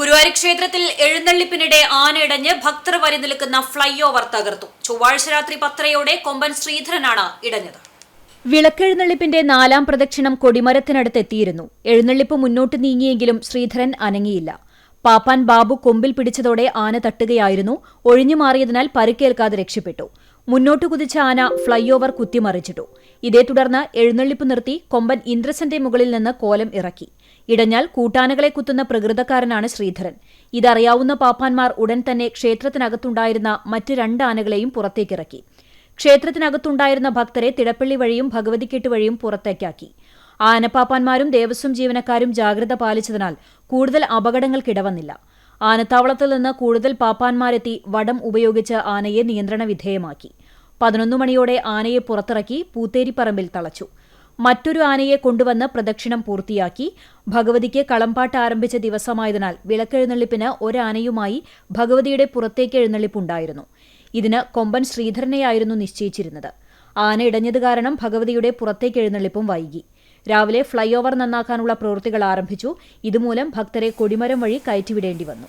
ഗുരുവായൂർ ക്ഷേത്രത്തിൽ എഴുന്നള്ളിപ്പിനിടെ ആനയിടഞ്ഞ് ഭക്തർ വരി നിൽക്കുന്ന ഫ്ളൈ ഓവർ തകർത്തു. ചൊവ്വാഴ്ച രാത്രി പത്തരയോടെ കൊമ്പൻ ശ്രീധരനാണ് ഇടഞ്ഞത്. വിളക്കെഴുന്നള്ളിപ്പിന്റെ നാലാം പ്രദക്ഷിണം കൊടിമരത്തിനടുത്ത് എത്തിയിരുന്നു എഴുന്നള്ളിപ്പ് മുന്നോട്ട് നീങ്ങിയെങ്കിലും ശ്രീധരൻ അനങ്ങിയില്ല. പാപ്പാൻ ബാബു കൊമ്പിൽ പിടിച്ചതോടെ ആന തട്ടുകയായിരുന്നു. ഒഴിഞ്ഞു മാറിയതിനാൽ പരുക്കേൽക്കാതെ രക്ഷപ്പെട്ടു. മുന്നോട്ട് കുതിച്ച ആന ഫ്ലൈ ഓവർ കുത്തിമറിച്ചിട്ടു. ഇതേ തുടർന്ന് എഴുന്നള്ളിപ്പ് നിർത്തി കൊമ്പൻ ഇന്ദ്രസന്റെ മുകളിൽ നിന്ന് കോലം ഇറക്കി. ഇടഞ്ഞാൽ കൂട്ടാനകളെ കുത്തുന്ന പ്രകൃതക്കാരനാണ് ശ്രീധരൻ. ഇതറിയാവുന്ന പാപ്പാന്മാർ ഉടൻ തന്നെ ക്ഷേത്രത്തിനകത്തുണ്ടായിരുന്ന മറ്റ് രണ്ട് ആനകളെയും പുറത്തേക്കിറക്കി. ക്ഷേത്രത്തിനകത്തുണ്ടായിരുന്ന ഭക്തരെ തിടപ്പള്ളി വഴിയും ഭഗവതിക്കെട്ട് വഴിയും പുറത്തേക്കാക്കി. ആനപ്പാപ്പാന്മാരും ദേവസ്വം ജീവനക്കാരും ജാഗ്രത പാലിച്ചതിനാൽ കൂടുതൽ അപകടങ്ങൾക്കിടവന്നില്ല. ആനത്താവളത്തിൽ നിന്ന് കൂടുതൽ പാപ്പാന്മാരെത്തി വടം ഉപയോഗിച്ച് ആനയെ നിയന്ത്രണ വിധേയമാക്കി പതിനൊന്ന് മണിയോടെ ആനയെ പുറത്തിറക്കി പൂത്തേരിപ്പറമ്പിൽ തളച്ചു. മറ്റൊരു ആനയെ കൊണ്ടുവന്ന് പ്രദക്ഷിണം പൂർത്തിയാക്കി. ഭഗവതിക്ക് കളമ്പാട്ട് ആരംഭിച്ച ദിവസമായതിനാൽ വിളക്കെഴുന്നള്ളിപ്പിന് ഒരാനയുമായി ഭഗവതിയുടെ പുറത്തേക്ക് എഴുന്നള്ളിപ്പുണ്ടായിരുന്നു. ഇതിന് കൊമ്പൻ ശ്രീധരനെയായിരുന്നു നിശ്ചയിച്ചിരുന്നത്. ആന ഇടഞ്ഞത് കാരണം ഭഗവതിയുടെ പുറത്തേക്ക് എഴുന്നള്ളിപ്പും വൈകി. രാവിലെ ഫ്ളൈ ഓവർ നന്നാക്കാനുള്ള പ്രവൃത്തികൾ ആരംഭിച്ചു. ഇതുമൂലം ഭക്തരെ കൊടിമരം വഴി കയറ്റിവിടേണ്ടി വന്നു.